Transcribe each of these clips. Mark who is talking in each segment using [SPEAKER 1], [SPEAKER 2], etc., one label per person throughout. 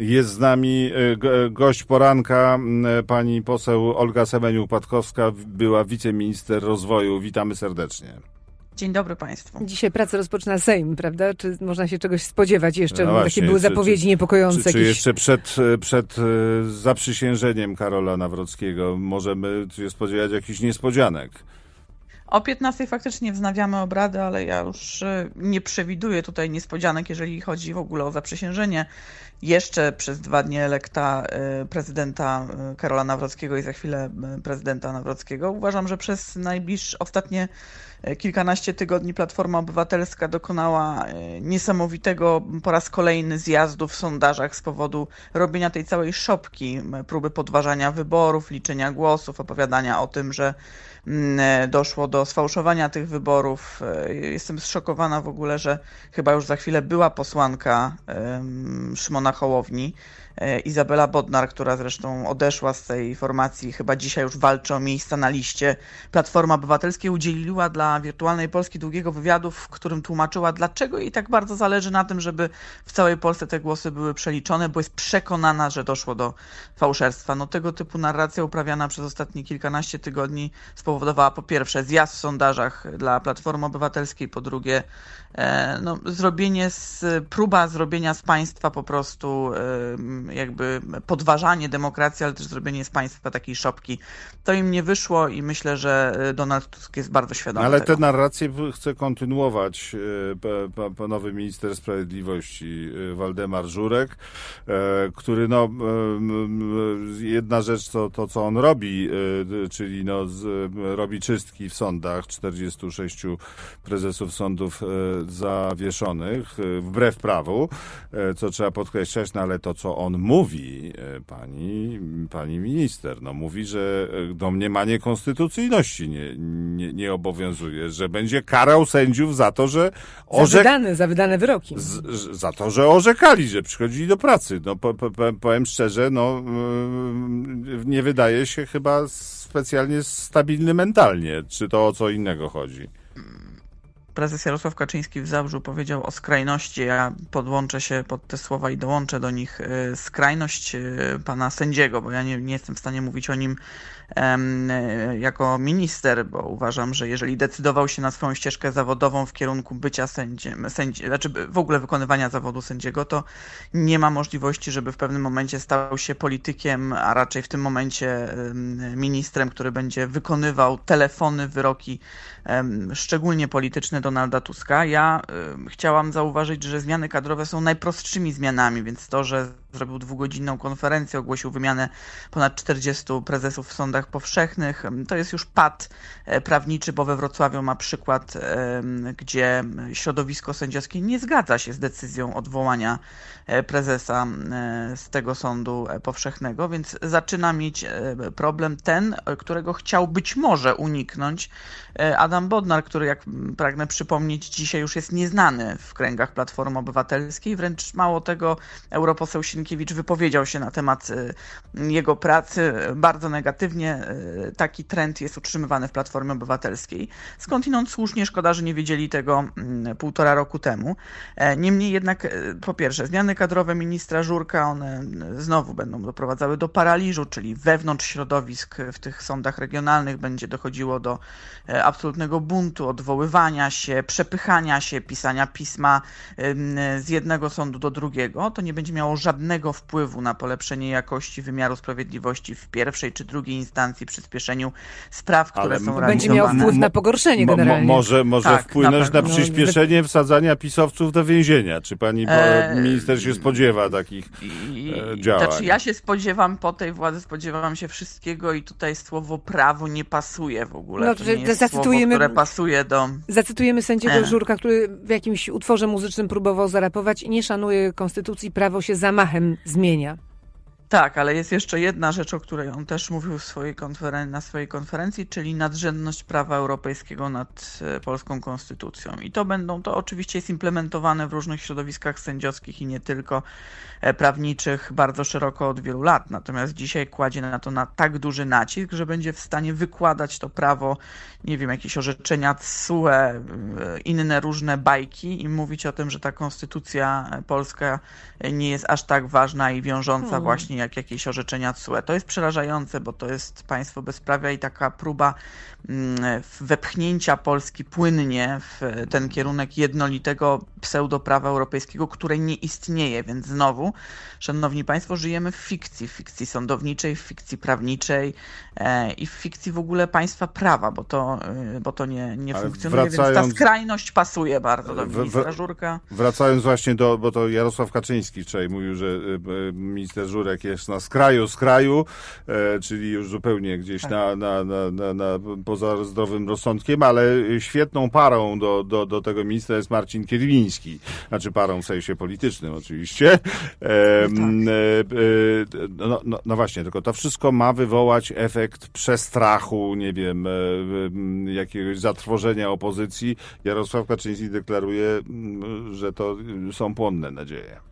[SPEAKER 1] Jest z nami e, e, gość poranka, e, pani poseł Olga Semeniuk-Patkowska, była wiceminister rozwoju. Witamy serdecznie.
[SPEAKER 2] Dzień dobry Państwu.
[SPEAKER 3] Dzisiaj pracę rozpoczyna Sejm, prawda? Czy można się czegoś spodziewać jeszcze?
[SPEAKER 1] No
[SPEAKER 3] Takie
[SPEAKER 1] właśnie,
[SPEAKER 3] były
[SPEAKER 1] czy-
[SPEAKER 3] zapowiedzi
[SPEAKER 1] czy-
[SPEAKER 3] niepokojące.
[SPEAKER 1] Czy, czy
[SPEAKER 3] jakieś-
[SPEAKER 1] jeszcze przed, przed zaprzysiężeniem Karola Nawrockiego możemy się spodziewać jakichś niespodzianek?
[SPEAKER 2] O 15 faktycznie wznawiamy obrady, ale ja już nie przewiduję tutaj niespodzianek, jeżeli chodzi w ogóle o zaprzysiężenie. Jeszcze przez dwa dni elekta e, prezydenta e, Karola Nawrockiego i za chwilę e, prezydenta Nawrockiego. Uważam, że przez najbliższe ostatnie kilkanaście tygodni Platforma Obywatelska dokonała niesamowitego po raz kolejny zjazdu w sondażach z powodu robienia tej całej szopki, próby podważania wyborów, liczenia głosów, opowiadania o tym, że mm, doszło do sfałszowania tych wyborów. Jestem zszokowana w ogóle, że chyba już za chwilę była posłanka em, Szymona Hołowni, Izabela Bodnar, która zresztą odeszła z tej formacji, chyba dzisiaj już walczy o miejsca na liście Platformy Obywatelskiej, udzieliła dla Wirtualnej Polski długiego wywiadu, w którym tłumaczyła, dlaczego jej tak bardzo zależy na tym, żeby w całej Polsce te głosy były przeliczone, bo jest przekonana, że doszło do fałszerstwa. No tego typu narracja uprawiana przez ostatnie kilkanaście tygodni spowodowała po pierwsze zjazd w sondażach dla Platformy Obywatelskiej, po drugie e, no, zrobienie z, próba zrobienia z państwa po prostu e, jakby podważanie demokracji, ale też zrobienie z państwa takiej szopki. To im nie wyszło i myślę, że e, Donald Tusk jest bardzo świadomy
[SPEAKER 1] Ale
[SPEAKER 2] tego.
[SPEAKER 1] tę narrację chce kontynuować pa- panowy minister sprawiedliwości e, Waldemar Żurek, który no, jedna rzecz to, to co on robi, czyli no, z, robi czystki w sądach, 46 prezesów sądów zawieszonych, wbrew prawu, co trzeba podkreślać, no ale to co on mówi, e, pani, pani minister, no mówi, że e, domniemanie konstytucyjności nie, nie, nie obowiązuje, że będzie karał sędziów za to, że
[SPEAKER 3] Za
[SPEAKER 1] orzek...
[SPEAKER 3] wydane, za wydane wyroki.
[SPEAKER 1] Z, za to, że orzekali, że przychodzili do pracy. No, po, po, po- powiem szczerze, no, yy, nie wydaje się chyba specjalnie stabilny mentalnie. Czy to o co innego chodzi?
[SPEAKER 2] Prezes Jarosław Kaczyński w Zabrzu powiedział o skrajności. Ja podłączę się pod te słowa i dołączę do nich e, skrajność e, pana sędziego, bo ja nie, nie jestem w stanie mówić o nim jako minister, bo uważam, że jeżeli decydował się na swoją ścieżkę zawodową w kierunku bycia sędziem, sędzi, znaczy w ogóle wykonywania zawodu sędziego, to nie ma możliwości, żeby w pewnym momencie stał się politykiem, a raczej w tym momencie em, ministrem, który będzie wykonywał telefony, wyroki szczególnie polityczne Donalda Tuska. Ja chciałam zauważyć, że zmiany kadrowe są najprostszymi zmianami, więc to, że zrobił dwugodzinną konferencję, ogłosił wymianę ponad 40 prezesów w sądach powszechnych, to jest już pad e, prawniczy, bo we Wrocławiu ma przykład, gdzie środowisko sędziowskie nie zgadza się z decyzją odwołania e, prezesa e, z tego sądu powszechnego, więc zaczyna mieć problem ten, którego chciał być może uniknąć Adam Bodnar, który, jak pragnę przypomnieć, dzisiaj już jest nieznany w kręgach Platformy Obywatelskiej. Wręcz mało tego, europoseł Sienkiewicz wypowiedział się na temat e, jego pracy bardzo negatywnie. E, Taki trend jest utrzymywany w Platformie Obywatelskiej. Skądinąd słusznie, szkoda, że nie wiedzieli tego mm, półtora roku temu. E, Niemniej jednak, e, po pierwsze, zmiany kadrowe ministra Żurka, one mm, znowu będą doprowadzały do paraliżu, czyli wewnątrz środowisk w tych sądach regionalnych będzie dochodziło do e, absolutnego buntu, odwoływania się, przepychania się, pisania pisma em, z jednego sądu do drugiego. To nie będzie miało żadnego wpływu na polepszenie jakości wymiaru sprawiedliwości w pierwszej czy drugiej instancji, przyspieszeniu spraw, które
[SPEAKER 1] Ale
[SPEAKER 2] są
[SPEAKER 1] będzie
[SPEAKER 3] Będzie miał
[SPEAKER 2] realizowane.
[SPEAKER 3] wpływ na pogorszenie
[SPEAKER 1] Mo, mo,
[SPEAKER 3] generalnie.
[SPEAKER 1] może może
[SPEAKER 2] Tak,
[SPEAKER 1] wpłynąć
[SPEAKER 2] na
[SPEAKER 1] na, przyspieszenie wsadzania pisowców do więzienia. Czy pani po-
[SPEAKER 2] Eee,
[SPEAKER 1] minister się spodziewa takich
[SPEAKER 2] I,
[SPEAKER 1] e, działań.
[SPEAKER 2] Znaczy ja się spodziewam po tej władzy, spodziewam się wszystkiego i tutaj słowo prawo nie pasuje w ogóle.
[SPEAKER 3] No,
[SPEAKER 2] to nie jest
[SPEAKER 3] zacytujemy-
[SPEAKER 2] słowo, które pasuje do...
[SPEAKER 3] Zacytujemy sędziego
[SPEAKER 2] E.
[SPEAKER 3] Żurka, który w jakimś utworze muzycznym próbował zarapować. Nie szanuje konstytucji, prawo się zamachem zmienia.
[SPEAKER 2] Tak, ale jest jeszcze jedna rzecz, o której on też mówił swojej na swojej konferencji, czyli nadrzędność prawa europejskiego nad e, polską konstytucją. I to będą, to oczywiście jest implementowane w różnych środowiskach sędziowskich i nie tylko e, prawniczych bardzo szeroko od wielu lat. Natomiast dzisiaj kładzie na to na tak duży nacisk, że będzie w stanie wykładać to prawo, nie wiem, jakieś orzeczenia TSUE, e, inne różne bajki i mówić o tym, że ta konstytucja polska nie jest aż tak ważna i wiążąca
[SPEAKER 3] Hmm.
[SPEAKER 2] właśnie jak jakieś orzeczenia TSUE. To jest przerażające, bo to jest państwo bezprawia i taka próba mm, wepchnięcia Polski płynnie w ten kierunek jednolitego pseudoprawa europejskiego, które nie istnieje. Więc znowu, szanowni państwo, żyjemy w fikcji, w fikcji sądowniczej, w fikcji prawniczej e, i w fikcji w ogóle państwa prawa, bo to, e, bo to nie, nie
[SPEAKER 1] Ale
[SPEAKER 2] funkcjonuje, więc
[SPEAKER 1] wracając-
[SPEAKER 2] ta skrajność pasuje bardzo do
[SPEAKER 1] W- w-
[SPEAKER 2] ministra Żurka.
[SPEAKER 1] Wracając właśnie do, bo to Jarosław Kaczyński wczoraj mówił, że y, minister Żurek jest na skraju skraju, e, czyli już zupełnie gdzieś
[SPEAKER 2] Tak.
[SPEAKER 1] na, na, na, na, na poza zdrowym rozsądkiem, ale świetną parą do, do, do tego ministra jest Marcin Kierwiński. Znaczy parą w sensie politycznym oczywiście. E,
[SPEAKER 2] No tak.
[SPEAKER 1] e, e, no, no, no właśnie, tylko to wszystko ma wywołać efekt przestrachu, nie wiem, e, jakiegoś zatrwożenia opozycji. Jarosław Kaczyński deklaruje, że to są płonne nadzieje.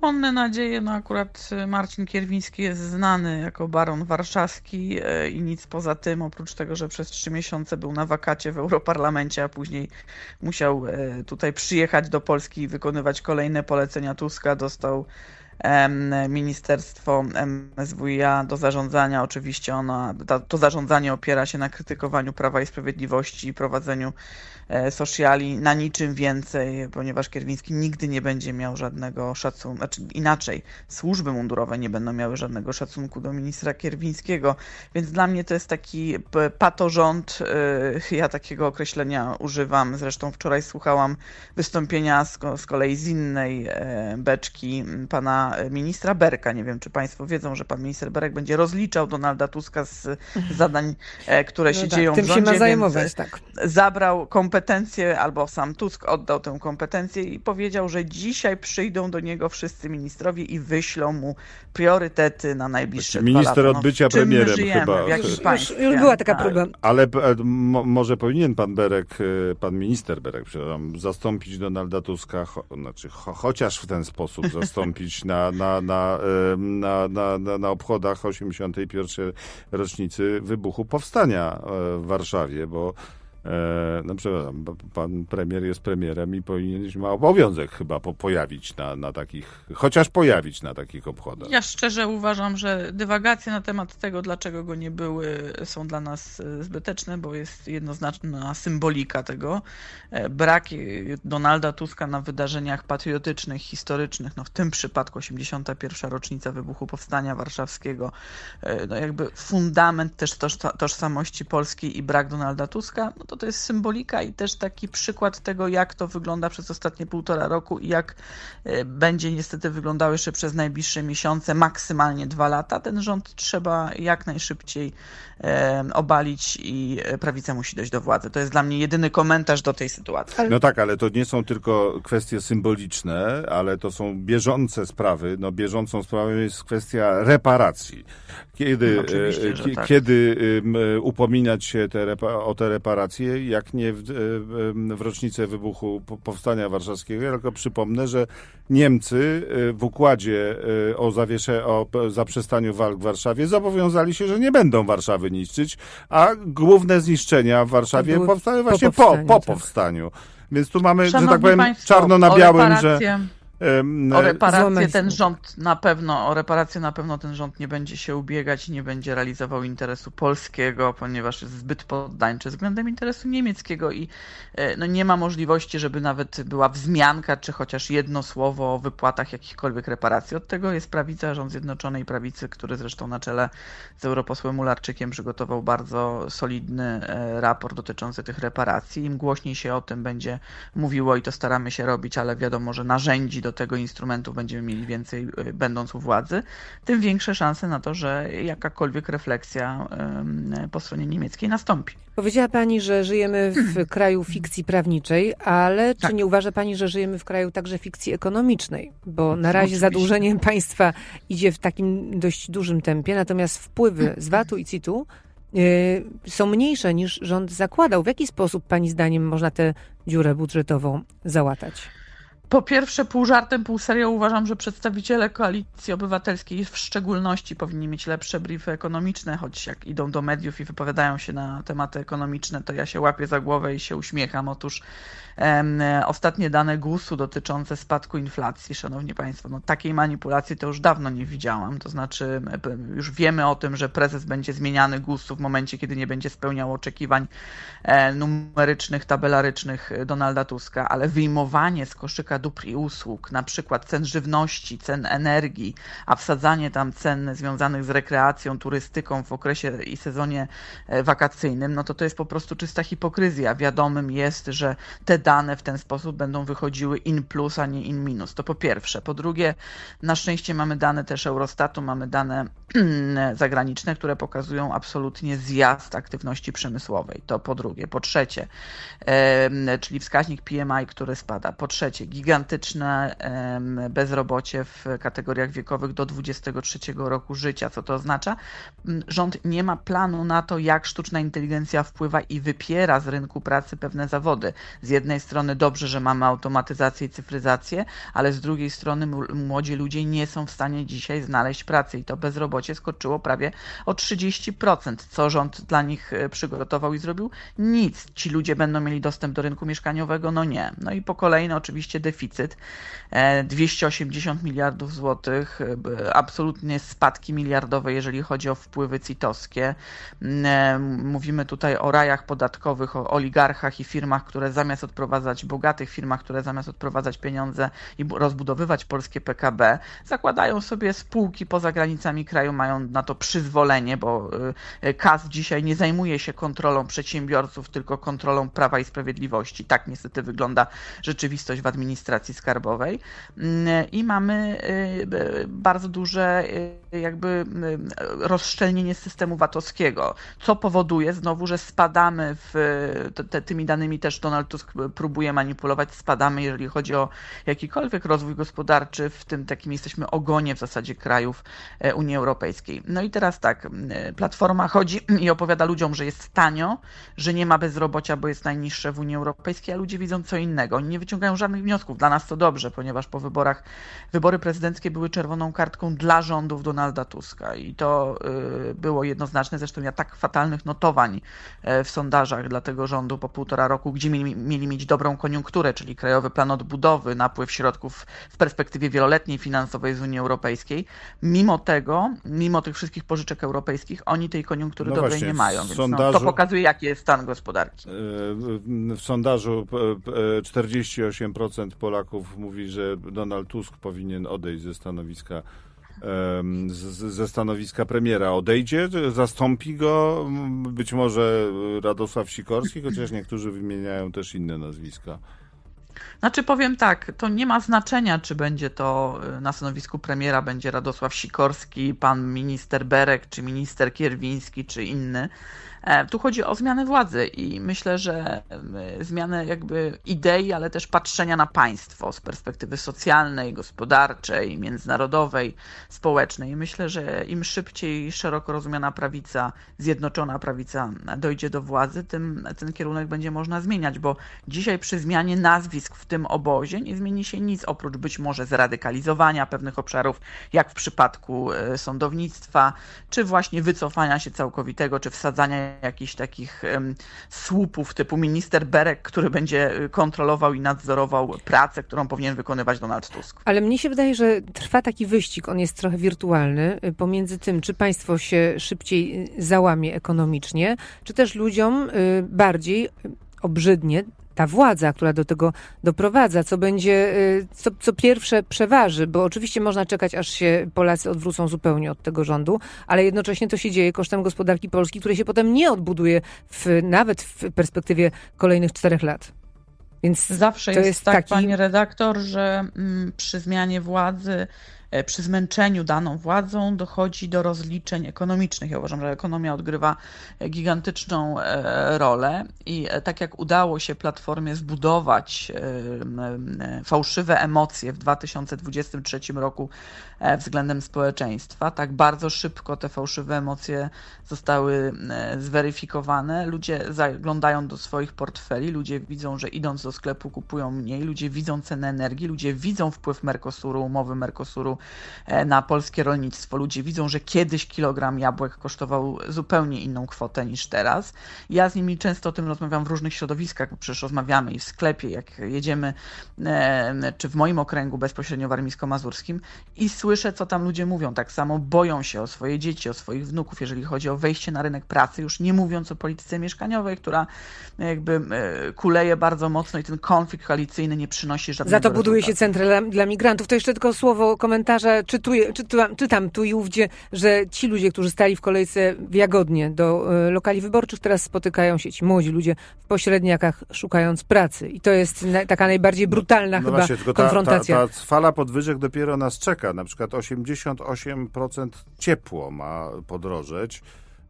[SPEAKER 2] Płonne nadzieje, no akurat y, Marcin Kierwiński jest znany jako baron warszawski e, i nic poza tym, oprócz tego, że przez trzy miesiące był na wakacie w Europarlamencie, a później musiał e, tutaj przyjechać do Polski i wykonywać kolejne polecenia Tuska, dostał ministerstwo MSWiA do zarządzania. Oczywiście ono, ta- to zarządzanie opiera się na krytykowaniu Prawa i Sprawiedliwości i prowadzeniu sociali na niczym więcej, ponieważ Kierwiński nigdy nie będzie miał żadnego szacunku, znaczy inaczej, służby mundurowe nie będą miały żadnego szacunku do ministra Kierwińskiego, więc dla mnie to jest taki patorząd, e, ja takiego określenia używam, zresztą wczoraj słuchałam wystąpienia z, z kolei z innej e, beczki pana e, ministra Berka. Nie wiem, czy państwo wiedzą, że pan minister Berek będzie rozliczał Donalda Tuska z zadań, e, które się
[SPEAKER 3] No tak,
[SPEAKER 2] dzieją
[SPEAKER 3] tym
[SPEAKER 2] w
[SPEAKER 3] się
[SPEAKER 2] rządzie,
[SPEAKER 3] ma
[SPEAKER 2] więc,
[SPEAKER 3] zajmować, tak.
[SPEAKER 2] zabrał kompetencje, albo sam Tusk oddał tę kompetencję i powiedział, że dzisiaj przyjdą do niego wszyscy ministrowie i wyślą mu priorytety na najbliższe
[SPEAKER 1] Znaczy, minister
[SPEAKER 2] dwa lata.
[SPEAKER 1] od bycia
[SPEAKER 2] w czym my
[SPEAKER 1] premierem
[SPEAKER 2] żyjemy,
[SPEAKER 1] chyba. Już-
[SPEAKER 3] Już,
[SPEAKER 2] państwie?
[SPEAKER 3] już była taka
[SPEAKER 2] Tak.
[SPEAKER 3] próba.
[SPEAKER 1] Ale e, mo, może powinien pan Berek, e, pan minister Berek, przepraszam, zastąpić Donalda Tuska, cho, znaczy cho, chociaż w ten sposób zastąpić na, na, na, na, na, na, na obchodach 81. rocznicy wybuchu powstania e, w Warszawie, bo e, no przepraszam, pan premier jest premierem i powinien ma obowiązek chyba po, pojawić na, na takich, chociaż pojawić na takich obchodach.
[SPEAKER 2] Ja szczerze uważam, że dywagacje na temat tego, dlaczego go nie były, są dla nas e, zbyteczne, bo jest jednoznaczna symbolika tego. E, Brak Donalda Tuska na wydarzeniach patriotycznych, historycznych, no w tym przypadku 81. rocznica wybuchu Powstania Warszawskiego, no jakby fundament też tożsa- tożsamości polskiej i brak Donalda Tuska, no to to jest symbolika i też taki przykład tego, jak to wygląda przez ostatnie półtora roku i jak e, będzie niestety wyglądało jeszcze przez najbliższe miesiące, maksymalnie dwa lata. Ten rząd trzeba jak najszybciej e, obalić i e, prawica musi dojść do władzy. To jest dla mnie jedyny komentarz do tej sytuacji.
[SPEAKER 1] No tak, ale to nie są tylko kwestie symboliczne, ale to są bieżące sprawy. No bieżącą sprawą jest kwestia reparacji. Kiedy,
[SPEAKER 2] No, tak.
[SPEAKER 1] kiedy upominać się te o te reparacje, jak nie w, e, em, w rocznicę wybuchu po- Powstania Warszawskiego. Ja tylko przypomnę, że Niemcy e, w układzie e, o, zawiesze, o zaprzestaniu walk w Warszawie zobowiązali się, że nie będą Warszawy niszczyć, a główne zniszczenia w Warszawie
[SPEAKER 3] były
[SPEAKER 1] powstały
[SPEAKER 3] po
[SPEAKER 1] właśnie po,
[SPEAKER 3] powstaniu,
[SPEAKER 1] po
[SPEAKER 3] tak.
[SPEAKER 1] powstaniu. Więc tu mamy, że
[SPEAKER 2] Szanowni
[SPEAKER 1] tak powiem,
[SPEAKER 2] państwo,
[SPEAKER 1] czarno na białym, że...
[SPEAKER 2] reparacje- O
[SPEAKER 1] e,
[SPEAKER 2] reparację
[SPEAKER 3] Złamać
[SPEAKER 2] ten rząd na pewno, o reparację na pewno ten rząd nie będzie się ubiegać i nie będzie realizował interesu polskiego, ponieważ jest zbyt poddańczy względem interesu niemieckiego i e, no, nie ma możliwości, żeby nawet była wzmianka, czy chociaż jedno słowo o wypłatach jakichkolwiek reparacji. Od tego jest prawica, rząd Zjednoczonej Prawicy, który zresztą na czele z europosłem Mularczykiem przygotował bardzo solidny e, raport dotyczący tych reparacji. Im głośniej się o tym będzie mówiło i to staramy się robić, ale wiadomo, że narzędzi do do tego instrumentów będziemy mieli więcej, y, będąc u władzy, tym większe szanse na to, że jakakolwiek refleksja po stronie niemieckiej nastąpi.
[SPEAKER 3] Powiedziała Pani, że żyjemy w kraju fikcji prawniczej, ale czy
[SPEAKER 2] Tak.
[SPEAKER 3] nie uważa Pani, że żyjemy w kraju także fikcji ekonomicznej? Bo na razie
[SPEAKER 2] Oczywiście.
[SPEAKER 3] zadłużenie państwa idzie w takim dość dużym tempie, natomiast wpływy z VAT-u i CIT-u y, są mniejsze niż rząd zakładał. W jaki sposób Pani zdaniem można tę dziurę budżetową załatać?
[SPEAKER 2] Po pierwsze, pół żartem, pół serio uważam, że przedstawiciele koalicji obywatelskiej w szczególności powinni mieć lepsze briefy ekonomiczne, choć jak idą do mediów i wypowiadają się na tematy ekonomiczne, to ja się łapię za głowę i się uśmiecham. Otóż ostatnie dane GUS-u dotyczące spadku inflacji, szanowni państwo, no takiej manipulacji to już dawno nie widziałam. To znaczy, już wiemy o tym, że prezes będzie zmieniany GUS-u w momencie, kiedy nie będzie spełniał oczekiwań e, numerycznych, tabelarycznych Donalda Tuska, ale wyjmowanie z koszyka dóbr i usług, na przykład cen żywności, cen energii, a wsadzanie tam cen związanych z rekreacją, turystyką w okresie i sezonie e, wakacyjnym, no to to jest po prostu czysta hipokryzja. Wiadomym jest, że te dane w ten sposób będą wychodziły in plus, a nie in minus. To po pierwsze. Po drugie, na szczęście mamy dane też Eurostatu, mamy dane zagraniczne, które pokazują absolutnie zjazd aktywności przemysłowej. To po drugie. Po trzecie, czyli wskaźnik PMI, który spada. Po trzecie, gigantyczne bezrobocie w kategoriach wiekowych do 23 roku życia. Co to oznacza? M, Rząd nie ma planu na to, jak sztuczna inteligencja wpływa i wypiera z rynku pracy pewne zawody. Z jednej strony dobrze, że mamy automatyzację i cyfryzację, ale z drugiej strony młodzi ludzie nie są w stanie dzisiaj znaleźć pracy i to bezrobocie skoczyło prawie o 30%. Co rząd dla nich e, przygotował i zrobił? Nic. Ci ludzie będą mieli dostęp do rynku mieszkaniowego? No nie. No i po kolei no oczywiście deficyt. E, 280 miliardów złotych, e, absolutnie spadki miliardowe, jeżeli chodzi o wpływy CIT-owskie. E, Mówimy tutaj o rajach podatkowych, o oligarchach i firmach, które zamiast odprowadzać, bogatych firmach, które zamiast odprowadzać pieniądze i bu- rozbudowywać polskie PKB, zakładają sobie spółki poza granicami kraju, mają na to przyzwolenie, bo y, KAS dzisiaj nie zajmuje się kontrolą przedsiębiorców, tylko kontrolą Prawa i Sprawiedliwości. Tak niestety wygląda rzeczywistość w administracji skarbowej. Mm, I mamy y, bardzo duże y, jakby rozszczelnienie systemu VAT-owskiego, co powoduje znowu, że spadamy w te, tymi danymi też Donald Tusk próbuje manipulować, spadamy, jeżeli chodzi o jakikolwiek rozwój gospodarczy, w tym takim jesteśmy ogonie w zasadzie krajów e, Unii Europejskiej. No i teraz tak, e, Platforma chodzi i opowiada ludziom, że jest tanio, że nie ma bezrobocia, bo jest najniższe w Unii Europejskiej, a ludzie widzą co innego. Oni nie wyciągają żadnych wniosków. Dla nas to dobrze, ponieważ po wyborach, wybory prezydenckie były czerwoną kartką dla rządów Donalda Tuska i to y, było jednoznaczne. Zresztą ja tak fatalnych notowań e, w sondażach dla tego rządu po półtora roku, gdzie mieli, mieli mieć dobrą koniunkturę, czyli Krajowy Plan Odbudowy, napływ środków w perspektywie wieloletniej finansowej z Unii Europejskiej. Mimo tego, mimo tych wszystkich pożyczek europejskich, oni tej koniunktury
[SPEAKER 1] No
[SPEAKER 2] dobrej
[SPEAKER 1] właśnie,
[SPEAKER 2] nie mają. Więc no,
[SPEAKER 1] sondażu-
[SPEAKER 2] to pokazuje, jaki jest stan gospodarki.
[SPEAKER 1] E, W sondażu e, e, 48% Polaków mówi, że Donald Tusk powinien odejść ze stanowiska ze stanowiska premiera. Odejdzie, zastąpi go być może Radosław Sikorski, chociaż niektórzy wymieniają też inne nazwiska.
[SPEAKER 2] Znaczy powiem tak, to nie ma znaczenia, czy będzie to y, na stanowisku premiera będzie Radosław Sikorski, pan minister Berek, czy minister Kierwiński, czy inny. E, Tu chodzi o zmianę władzy i myślę, że y, zmianę jakby idei, ale też patrzenia na państwo z perspektywy socjalnej, gospodarczej, międzynarodowej, społecznej. Myślę, że im szybciej szeroko rozumiana prawica, zjednoczona prawica dojdzie do władzy, tym ten kierunek będzie można zmieniać, bo dzisiaj przy zmianie nazwisk w tym obozie nie zmieni się nic oprócz być może zradykalizowania pewnych obszarów, jak w przypadku e, sądownictwa, czy właśnie wycofania się całkowitego, czy wsadzania jakichś takich słupów typu minister Berek, który będzie e, kontrolował i nadzorował pracę, którą powinien wykonywać Donald Tusk.
[SPEAKER 3] Ale mnie się wydaje, że trwa taki wyścig, on jest trochę wirtualny, y, pomiędzy tym, czy państwo się szybciej y, załamie ekonomicznie, czy też ludziom y, bardziej y, obrzydnie ta władza, która do tego doprowadza, co będzie, y, co, co pierwsze przeważy, bo oczywiście można czekać, aż się Polacy odwrócą zupełnie od tego rządu, ale jednocześnie to się dzieje kosztem gospodarki Polski, której się potem nie odbuduje w, nawet w perspektywie kolejnych czterech lat. Więc
[SPEAKER 2] Zawsze jest,
[SPEAKER 3] jest
[SPEAKER 2] tak,
[SPEAKER 3] taki-
[SPEAKER 2] pani redaktor, że mm, przy zmianie władzy, przy zmęczeniu daną władzą dochodzi do rozliczeń ekonomicznych. Ja uważam, że ekonomia odgrywa e, gigantyczną e, rolę i e, tak jak udało się Platformie zbudować e, e, fałszywe emocje w 2023 roku e, względem społeczeństwa, tak bardzo szybko te fałszywe emocje zostały e, zweryfikowane. Ludzie zaglądają do swoich portfeli, ludzie widzą, że idąc do sklepu kupują mniej, ludzie widzą cenę energii, ludzie widzą wpływ Mercosuru, umowy Mercosuru e, na polskie rolnictwo, ludzie widzą, że kiedyś kilogram jabłek kosztował zupełnie inną kwotę niż teraz. Ja z nimi często o tym rozmawiam w różnych środowiskach, bo przecież rozmawiamy i w sklepie, jak jedziemy, e, czy w moim okręgu bezpośrednio warmińsko-mazurskim i słyszę, co tam ludzie mówią. Tak samo boją się o swoje dzieci, o swoich wnuków, jeżeli chodzi o wejście na rynek pracy, już nie mówiąc o polityce mieszkaniowej, która jakby e, kuleje bardzo mocno i ten konflikt koalicyjny nie przynosi żadnego
[SPEAKER 3] Za to buduje się
[SPEAKER 2] rezultatu.
[SPEAKER 3] centra dla, dla migrantów. To jeszcze tylko słowo komentarza. Czytuję, czytam, czytam tu i ówdzie, że ci ludzie, którzy stali w kolejce w Jagodnie do e, lokali wyborczych, teraz spotykają się ci młodzi ludzie w pośredniakach szukając pracy. I to jest na, taka najbardziej brutalna
[SPEAKER 1] No
[SPEAKER 3] chyba
[SPEAKER 1] właśnie, tylko ta, ta,
[SPEAKER 3] konfrontacja.
[SPEAKER 1] ta fala podwyżek dopiero nas czeka. Na przykład 88% ciepło ma podrożeć.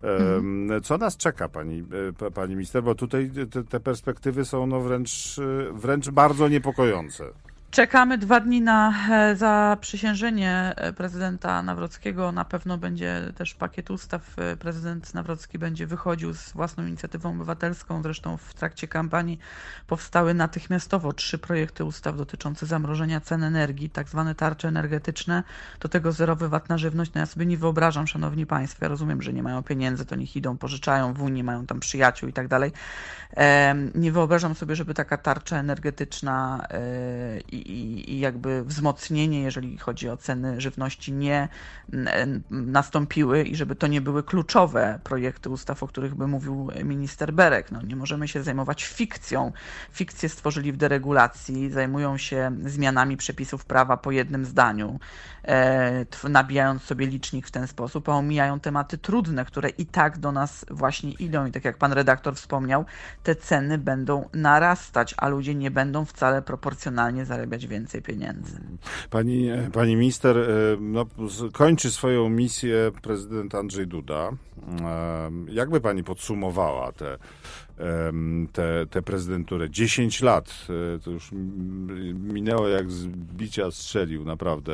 [SPEAKER 1] Em, Co nas czeka, pani, e, pa- pani minister? Bo tutaj te, te perspektywy są no wręcz, e, wręcz bardzo niepokojące.
[SPEAKER 2] Czekamy dwa dni na e, zaprzysiężenie e, prezydenta Nawrockiego. Na pewno będzie też pakiet ustaw. E, Prezydent Nawrocki będzie wychodził z własną inicjatywą obywatelską. Zresztą w trakcie kampanii powstały natychmiastowo trzy projekty ustaw dotyczące zamrożenia cen energii, tak zwane tarcze energetyczne. Do tego zerowy VAT na żywność. No ja sobie nie wyobrażam, szanowni państwo, ja rozumiem, że nie mają pieniędzy, to niech idą, pożyczają w Unii, mają tam przyjaciół i tak dalej. Nie wyobrażam sobie, żeby taka tarcza energetyczna i, i, i jakby wzmocnienie, jeżeli chodzi o ceny żywności, nie nastąpiły i żeby to nie były kluczowe projekty ustaw, o których by mówił minister Berek. No, nie możemy się zajmować fikcją. Fikcję stworzyli w deregulacji, zajmują się zmianami przepisów prawa po jednym zdaniu, e, nabijając sobie licznik w ten sposób, a omijają tematy trudne, które i tak do nas właśnie idą. I tak jak pan redaktor wspomniał, te ceny będą narastać, a ludzie nie będą wcale proporcjonalnie zarabiać więcej pieniędzy.
[SPEAKER 1] Pani, pani minister, e, no, kończy swoją misję prezydent Andrzej Duda. E, Jakby pani podsumowała tę te, te prezydenturę? 10 lat, e, to już minęło jak z bicia strzelił, naprawdę,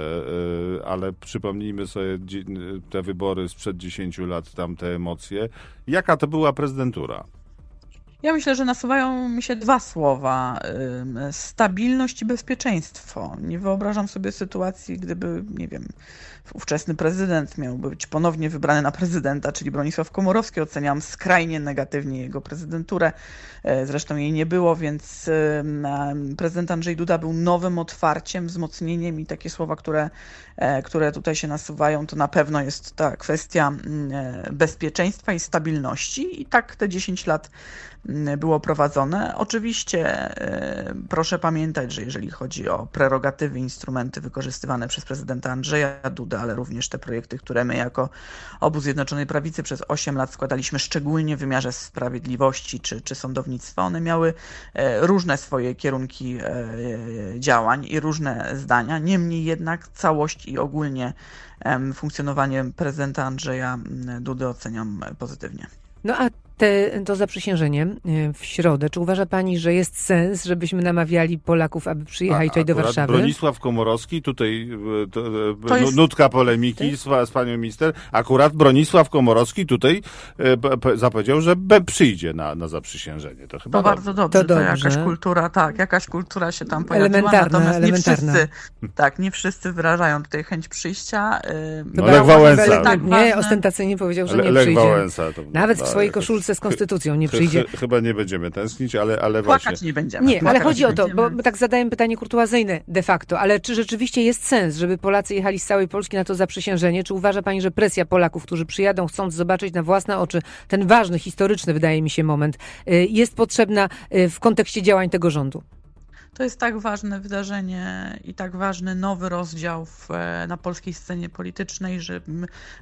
[SPEAKER 1] ale przypomnijmy sobie te wybory sprzed 10 lat, tamte emocje. Jaka to była prezydentura?
[SPEAKER 2] Ja myślę, że nasuwają mi się dwa słowa: stabilność i bezpieczeństwo. Nie wyobrażam sobie sytuacji, gdyby, nie wiem, ówczesny prezydent miałby być ponownie wybrany na prezydenta, czyli Bronisław Komorowski. Oceniam skrajnie negatywnie jego prezydenturę. E, Zresztą jej nie było, więc em, prezydent Andrzej Duda był nowym otwarciem, wzmocnieniem i takie słowa, które, e, które tutaj się nasuwają, to na pewno jest ta kwestia e, bezpieczeństwa i stabilności. I tak te 10 lat było prowadzone. Oczywiście e, proszę pamiętać, że jeżeli chodzi o prerogatywy, instrumenty wykorzystywane przez prezydenta Andrzeja Duda, ale również te projekty, które my jako obóz Zjednoczonej Prawicy przez 8 lat składaliśmy, szczególnie w wymiarze sprawiedliwości czy, czy sądownictwa, one miały e, różne swoje kierunki e, działań i różne zdania. Niemniej jednak całość i ogólnie funkcjonowanie prezydenta Andrzeja Dudy oceniam pozytywnie.
[SPEAKER 3] No a te, to zaprzysiężenie e, w środę, czy uważa pani, że jest sens, żebyśmy namawiali Polaków, aby przyjechali tutaj do Warszawy?
[SPEAKER 1] Bronisław Komorowski, tutaj e, to, e,
[SPEAKER 2] To jest-
[SPEAKER 1] nutka polemiki z, z panią minister. Akurat Bronisław Komorowski tutaj e, p- p- zapowiedział, że be, przyjdzie na, na zaprzysiężenie. To chyba
[SPEAKER 2] To bardzo dobrze,
[SPEAKER 3] To
[SPEAKER 2] to,
[SPEAKER 3] dobrze.
[SPEAKER 2] jakaś kultura, tak, jakaś kultura się tam pojawiła,
[SPEAKER 3] Elementarna,
[SPEAKER 2] natomiast
[SPEAKER 3] elementarna.
[SPEAKER 2] nie wszyscy, tak, nie wszyscy wyrażają tutaj chęć przyjścia. y,
[SPEAKER 1] No, Lech Wałęsa.
[SPEAKER 3] Lech-
[SPEAKER 2] Tak
[SPEAKER 3] nie, ostentacyjnie powiedział, że
[SPEAKER 1] Le,
[SPEAKER 3] nie
[SPEAKER 1] Lech
[SPEAKER 3] przyjdzie.
[SPEAKER 1] Wałęsa. To,
[SPEAKER 3] Nawet w swojej
[SPEAKER 1] jakoś-
[SPEAKER 3] koszulce z konstytucją nie przyjdzie.
[SPEAKER 1] chy- Chyba nie będziemy tęsknić, ale, ale właśnie.
[SPEAKER 2] Płakać nie będziemy.
[SPEAKER 3] Nie, ale chodzi o to, bo tak zadałem pytanie kurtuazyjne de facto, ale czy rzeczywiście jest sens, żeby Polacy jechali z całej Polski na to zaprzysiężenie? Czy uważa pani, że presja Polaków, którzy przyjadą, chcąc zobaczyć na własne oczy ten ważny, historyczny, wydaje mi się, moment, y, jest potrzebna y, w kontekście działań tego rządu?
[SPEAKER 2] To jest tak ważne wydarzenie i tak ważny nowy rozdział w, e, na polskiej scenie politycznej, że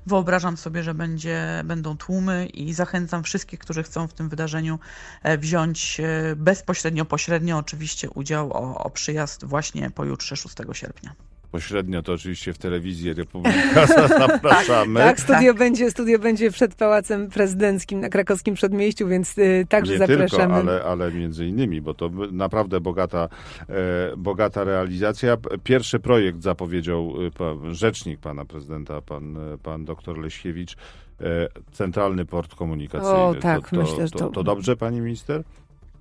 [SPEAKER 2] wyobrażam sobie, że będzie, będą tłumy i zachęcam wszystkich, którzy chcą w tym wydarzeniu e, wziąć e, bezpośrednio, pośrednio oczywiście udział o, o przyjazd właśnie pojutrze 6 sierpnia.
[SPEAKER 1] Pośrednio to oczywiście w telewizji Republika zapraszamy.
[SPEAKER 3] Tak, studio, Będzie, studio będzie przed Pałacem Prezydenckim na krakowskim przedmieściu, więc y, także
[SPEAKER 1] Nie
[SPEAKER 3] zapraszamy.
[SPEAKER 1] tylko, ale, ale między innymi, bo to naprawdę bogata, e, bogata realizacja. Pierwszy projekt zapowiedział e, pan, rzecznik pana prezydenta, pan, e, pan doktor Leśkiewicz, e, Centralny Port Komunikacyjny.
[SPEAKER 3] O, tak,
[SPEAKER 1] to, to,
[SPEAKER 3] myślę, że
[SPEAKER 1] to,
[SPEAKER 3] to-
[SPEAKER 1] to dobrze, pani minister?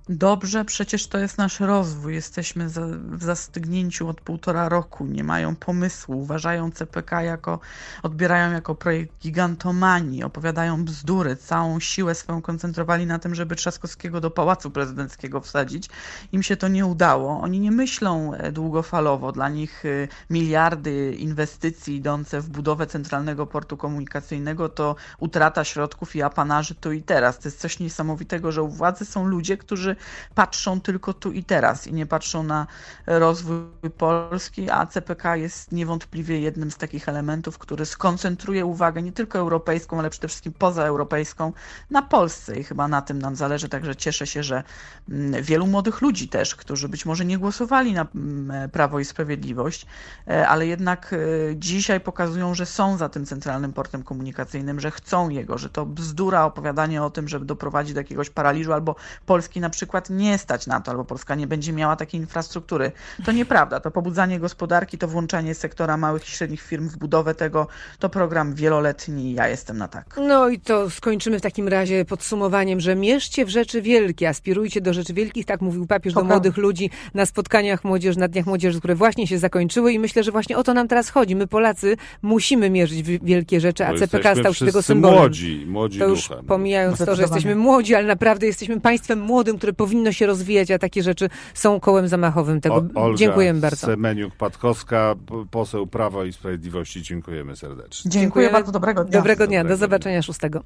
[SPEAKER 2] Dobrze, przecież to jest nasz rozwój. Jesteśmy za, w zastygnięciu od półtora roku. Nie mają pomysłu. Uważają CPK jako, odbierają jako projekt gigantomanii, opowiadają bzdury. Całą siłę swoją koncentrowali na tym, żeby Trzaskowskiego do Pałacu Prezydenckiego wsadzić. Im się to nie udało. Oni nie myślą e, długofalowo. Dla nich e, miliardy inwestycji idące w budowę Centralnego Portu Komunikacyjnego to utrata środków i apanarzy tu i teraz. To jest coś niesamowitego, że u władzy są ludzie, którzy patrzą tylko tu i teraz i nie patrzą na rozwój Polski, a CPK jest niewątpliwie jednym z takich elementów, który skoncentruje uwagę nie tylko europejską, ale przede wszystkim pozaeuropejską na Polsce i chyba na tym nam zależy. Także cieszę się, że mm, wielu młodych ludzi też, którzy być może nie głosowali na mm, Prawo i Sprawiedliwość, e, ale jednak e, dzisiaj pokazują, że są za tym centralnym portem komunikacyjnym, że chcą jego, że to bzdura opowiadanie o tym, żeby doprowadzić do jakiegoś paraliżu albo Polski na przykład nie stać na to, albo Polska nie będzie miała takiej infrastruktury. To nieprawda. To pobudzanie gospodarki, to włączanie sektora małych i średnich firm w budowę tego, to program wieloletni ja jestem na tak.
[SPEAKER 3] No i to skończymy w takim razie podsumowaniem, że mierzcie w rzeczy wielkie, aspirujcie do rzeczy wielkich, tak mówił papież do młodych ludzi na spotkaniach młodzieży, na dniach młodzieży, które właśnie się zakończyły i myślę, że właśnie o to nam teraz chodzi. My Polacy musimy mierzyć w wielkie rzeczy, a
[SPEAKER 1] Bo
[SPEAKER 3] CPK stał się tego symbolem.
[SPEAKER 1] młodzi, młodzi
[SPEAKER 3] To już
[SPEAKER 1] duchem.
[SPEAKER 3] pomijając to, że jesteśmy młodzi, ale naprawdę jesteśmy państwem młodym, które powinno się rozwijać, a takie rzeczy są kołem zamachowym tego.
[SPEAKER 1] O- Olga
[SPEAKER 3] Dziękujemy bardzo.
[SPEAKER 1] Semeniuk-Patkowska, poseł Prawa i Sprawiedliwości. Dziękujemy serdecznie.
[SPEAKER 2] Dziękuję,
[SPEAKER 3] Dziękujemy.
[SPEAKER 2] bardzo, dobrego dnia.
[SPEAKER 3] Dobrego dnia, do
[SPEAKER 1] Dobrego dnia.
[SPEAKER 3] zobaczenia szóstego.